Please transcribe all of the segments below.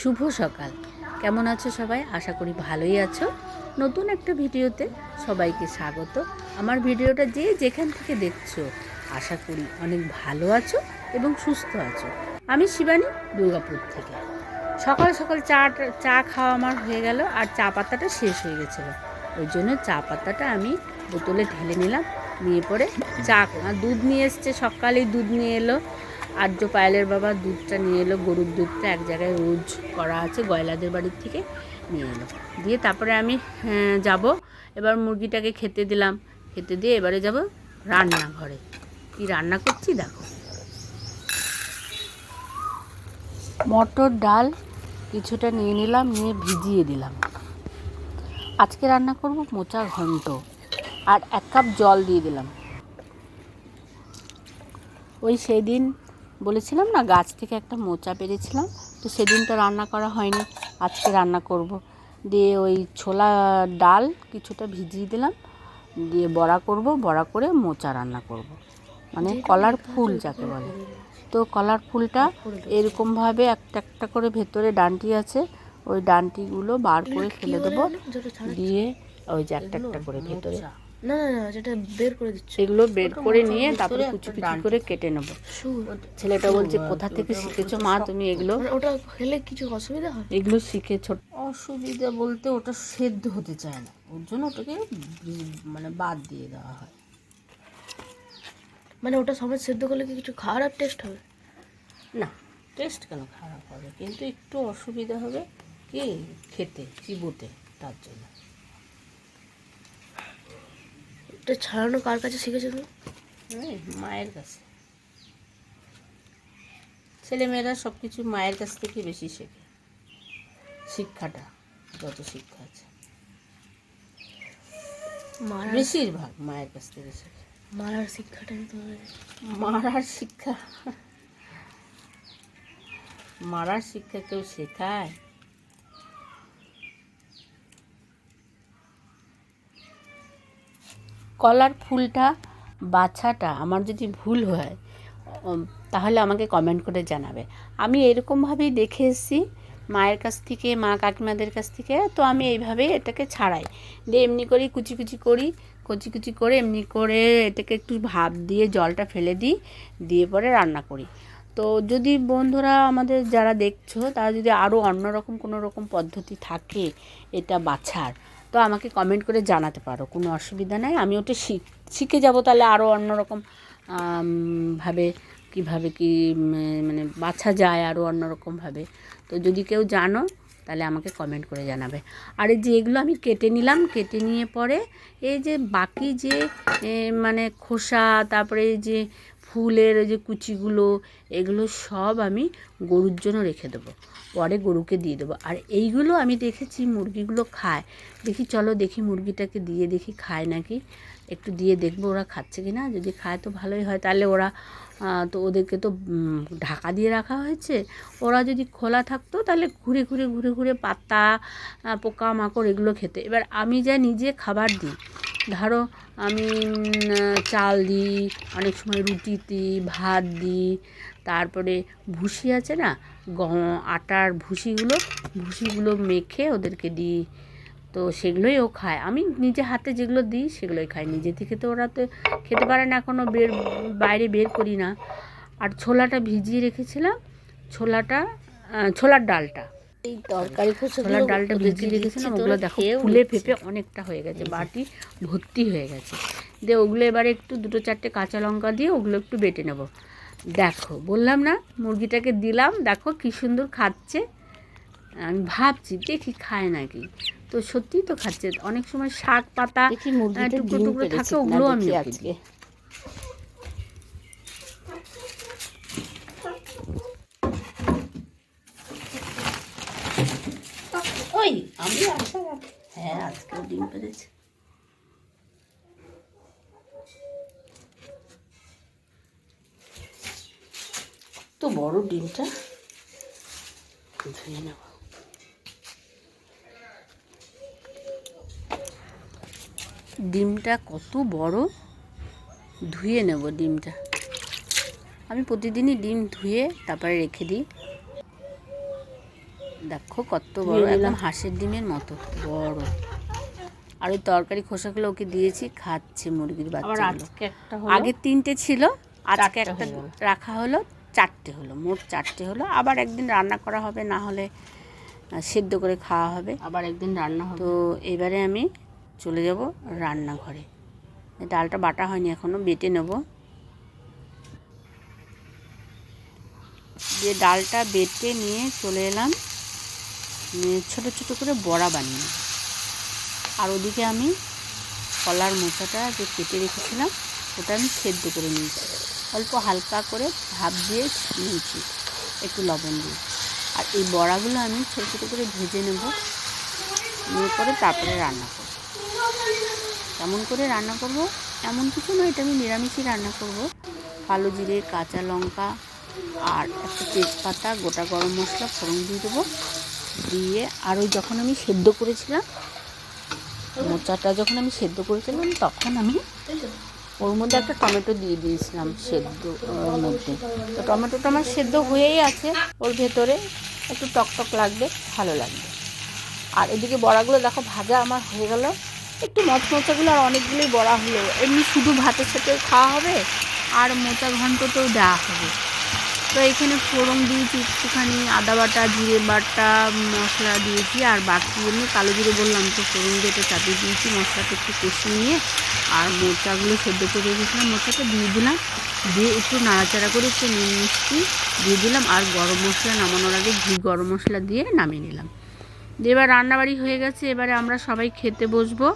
শুভ সকাল। কেমন আছো সবাই? আশা করি ভালোই আছো। নতুন একটা ভিডিওতে সবাইকে স্বাগত। আমার ভিডিওটা যে যেখান থেকে দেখছ, আশা করি অনেক ভালো আছো এবং সুস্থ আছো। আমি শিবানী, দুর্গাপুর থেকে। সকাল সকাল চা চা খাওয়া আমার হয়ে গেল আর চা পাতাটা শেষ হয়ে গেছিল। ওই জন্য চা পাতাটা আমি বোতলে ঢেলে নিলাম। নিয়ে পরে চা, দুধ নিয়ে এসছে সকালেই দুধ নিয়ে এলো। আর্য পায়েলের বাবা দুধটা নিয়ে এলো, গরুর দুধটা এক জায়গায় রোজ করা আছে, গয়লাদের বাড়ির থেকে নিয়ে এলো। দিয়ে তারপরে আমি যাব। এবার মুরগিটাকে খেতে দিলাম। খেতে দিয়ে এবারে যাব রান্নাঘরে। কি রান্না করছি দেখো। মটর ডাল কিছুটা নিয়ে নিলাম, নিয়ে ভিজিয়ে দিলাম। আজকে রান্না করব মোচা ঘন্ট। আর এক কাপ জল দিয়ে দিলাম। ওই সেদিন বলেছিলাম না গাছ থেকে একটা মোচা পেরেছিলাম তো সেদিন তো রান্না করা হয়নি আজকে রান্না করব। দিয়ে ওই ছোলা ডাল কিছুটা ভিজিয়ে দিলাম দিয়ে বড়া করব বড়া করে মোচা রান্না করব। মানে কলার ফুল যাকে বলে। তো কলার ফুলটা এরকমভাবে একটা একটা করে ভেতরে ডান্টি আছে ওই ডান্টিগুলো বার করে ফেলে দেবো দিয়ে ওই যে একটা একটা করে ভেতরে না না না যেটা বের করে দিচ্ছে। সেগুলো বের করে নিয়ে তারপরে কুচি কুচি করে কেটে নেব। ছেলেটা বলছে কোথা থেকে শিখেছো মা তুমি এগুলো? মানে ওটা খেলে কিছু অসুবিধা হয়? এগুলো শিখেছো অসুবিধা বলতে ওটা সেদ্ধ হতে চায় না। ওর জন্য ওটাকে মানে বাদ দিয়ে দেওয়া হয়। মানে ওটা সবাই সেদ্ধ করলে কি কিছু খারাপ টেস্ট হবে? না টেস্ট কেন খারাপ হবে? কিন্তু একটু অসুবিধা হবে কি খেতে চিবোতে তার জন্য। এটা ছাড়ানো কার কাছে শিখেছো তুমি? মায়ের কাছে। ছেলেমেয়েরা সব কিছু মায়ের কাছ থেকে বেশি শেখে। শিক্ষাটা যত শিক্ষা আছে। বেশিরভাগ মায়ের কাছ থেকে শেখে। মারার শিক্ষাটা মারার শিক্ষা? মারার শিক্ষা কেউ শেখায়? কলার ফুলটা, বাছাটা আমার যদি ভুল হয় তাহলে আমাকে কমেন্ট করে জানাবে। আমি এরকমভাবেই দেখে এসেছি, মায়ের কাছ থেকে, মা কাকিমাদের কাছ থেকে, তো আমি এইভাবে এটাকে ছাড়াই। দিয়ে এমনি করেই কুচি কুচি করি, কুচি কুচি করে এমনি করে এটাকে একটু ভাপ দিয়ে জলটা ফেলে দিই, দিয়ে পরে রান্না করি। তো যদি বন্ধুরা আমাদের যারা দেখছ, তারা যদি আরও অন্যরকম কোনো রকম পদ্ধতি থাকে, এটা বাছার তো আমাকে কমেন্ট করে জানাতে পারো, কোনো অসুবিধা নেই। আমি ওটা শিখ শিখে যাব তাহলে আরও অন্যরকম ভাবে কীভাবে কি মানে বাছা যায় আরও অন্যরকমভাবে তো যদি কেউ জানো, তাহলে আমাকে কমেন্ট করে জানাবে। আর এই যে এগুলো আমি কেটে নিলাম, কেটে নিয়ে পরে এই যে বাকি যে মানে খোসা, তারপরে এই যে ফুলের ওই যে কুচিগুলো এগুলো সব আমি গরুর জন্য রেখে দেবো। পরে গরুকে দিয়ে দেবো। আর এইগুলো আমি দেখেছি মুরগিগুলো খায়। দেখি চলো দেখি মুরগিটাকে দিয়ে দেখি খায় নাকি? একটু দিয়ে দেখব ওরা খাচ্ছে কি না যদি খায় তো ভালোই হয়। তাহলে ওরা তো ওদেরকে তো ঢাকা দিয়ে রাখা হয়েছে। ওরা যদি খোলা থাকতো তাহলে ঘুরে ঘুরে ঘুরে ঘুরে পাতা আহ, পোকা মাকড় এগুলো খেতে। এবার আমি যা নিজে খাবার দিই ধরো আমি চাল দিই, অনেক সময় রুটি দিই, ভাত দিই, তারপরে ভুসি আছে না গম আটার ভুসিগুলো ভুসিগুলো মেখে ওদেরকে দিই। তো সেগুলোই ও খায়। আমি নিজে হাতে যেগুলো দিই, সেগুলোই খাই। নিজে থেকে তো ওরা তো খেতে পারে না এখনও বের, বাইরে বের করি না। আর ছোলাটা ভিজিয়ে রেখেছিলাম। ছোলাটা ছোলার ডালটা। এই তরকারি ছোলার ডালটা ভিজিয়ে রেখেছিলাম ওগুলো দেখো ফুলে ফেপে অনেকটা হয়ে গেছে বাটি ভর্তি হয়ে গেছে। দিয়ে ওগুলো এবারে একটু দুটো চারটে কাঁচা লঙ্কা দিয়ে ওগুলো একটু বেটে নেব। দেখো বললাম না মুরগিটাকে দিলাম দেখো কি সুন্দর খাচ্ছে। আমি ভাবছি দেখি খায় নাকি। তো সত্যিই তো খাচ্ছে অনেক সময় শাক পাতা টুকরো টুকরো থাকে ওগুলো আমি আজকে। দিই। ওই আমি আগে- হ্যাঁ আজকেও ডিম পেরেছে। তো বড় ডিমটা ধুয়ে নেব। ডিমটা কত বড়? ধুয়ে নেব ডিমটা। আমি প্রতিদিনই ডিম ধুয়ে তারপরে রেখে দিই। দেখো কত বড় একদম হাঁসের ডিমের মতো বড়। আর ওই তরকারি খোসাগুলো ওকে দিয়েছি খাচ্ছে মুরগির বাচ্চা আজকে আগে তিনটে ছিল আজকে একটা রাখা হলো চারটে হলো মোট চারটে হলো। আবার একদিন রান্না করা হবে না হলে সেদ্ধ করে খাওয়া হবে। আবার একদিন রান্না হবে। তো এবারে আমি চলে যাব রান্নাঘরে। ডালটা বাটা হয়নি এখনও বেটে নেব। দিয়ে ডালটা বেটে নিয়ে চলে এলাম। ছোটো ছোটো করে বড়া বানিয়ে। আর ওদিকে আমি কলার মোচাটা যে কেটে রেখেছিলাম, ওটা আমি সেদ্ধ করে নিয়েছি। অল্প হালকা করে ভাপ দিয়ে নিয়েছি, একটু লবণ দিয়ে। আর এই বড়াগুলো আমি ছোটো ছোটো করে ভেজে নেব, নিয়ে পরে তারপরে রান্না করব। কেমন করে রান্না করব? এমন কিছু নয়, এটা আমি নিরামিষই রান্না করব। কালো জিরে, কাঁচা লঙ্কা আর একটা তেজপাতা, গোটা গরম মশলা ফোড়ন দিয়ে দেবো। দিয়ে আর ওই যখন আমি সেদ্ধ করেছিলাম, মোচাটা যখন আমি সেদ্ধ করেছিলাম, তখন আমি ওর মধ্যে একটা টমেটো দিয়ে দিয়েছিলাম সেদ্ধ ওর মধ্যে। তো টমেটোটা আমার সেদ্ধ হয়েই আছে, ওর ভেতরে একটু টক টক লাগবে, ভালো লাগবে। আর এদিকে বড়াগুলো দেখো, ভাজা আমার হয়ে গেল। একটু মচমচাগুলো আর অনেকগুলোই বড়া হলো। এমনি শুধু ভাতের সাথে খাওয়া হবে, আর মোচা ঘন্ট তো দেওয়া হবে। তো এখানে ফোড়ন দিয়েছি একটুখানি, আদা বাটা, জিরে বাটা, মশলা দিয়েছি আর বাকি এমনি কালো জিরে বললাম তো, ফোড়ন দিয়ে এটা চাপিয়ে দিয়েছি, মশলাটা একটু কষিয়ে নিয়ে আর মোচাগুলো সেদ্ধ করে রেখেছিলাম মোচাটা দিয়ে দিলাম, দিয়ে একটু নাড়াচাড়া করে একটু নুন মিষ্টি দিয়ে দিলাম আর গরম মশলা নামানোর আগে ঘি গরম মশলা দিয়ে নামিয়ে নিলাম। দিয়ে এবার রান্নাবাড়ি হয়ে গেছে, এবারে আমরা সবাই খেতে বসবো।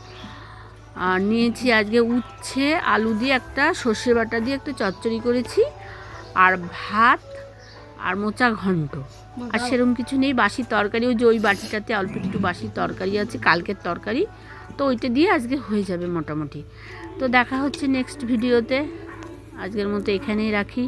আর নিয়েছি আজকে উচ্ছে, আলু দিয়ে একটা সর্ষে বাটা দিয়ে একটা চচ্চড়ি করেছি আর ভাত আর মোচা ঘন্ট। আর সেরকম কিছু নেই বাসি তরকারি ওই যে ওই বাটিটাতে অল্প একটু বাসি তরকারি আছে কালকের তরকারি। তো ওইটা দিয়ে আজকে হয়ে যাবে মোটামুটি। তো দেখা হচ্ছে নেক্সট ভিডিওতে আজকের মতো এখানেই রাখি।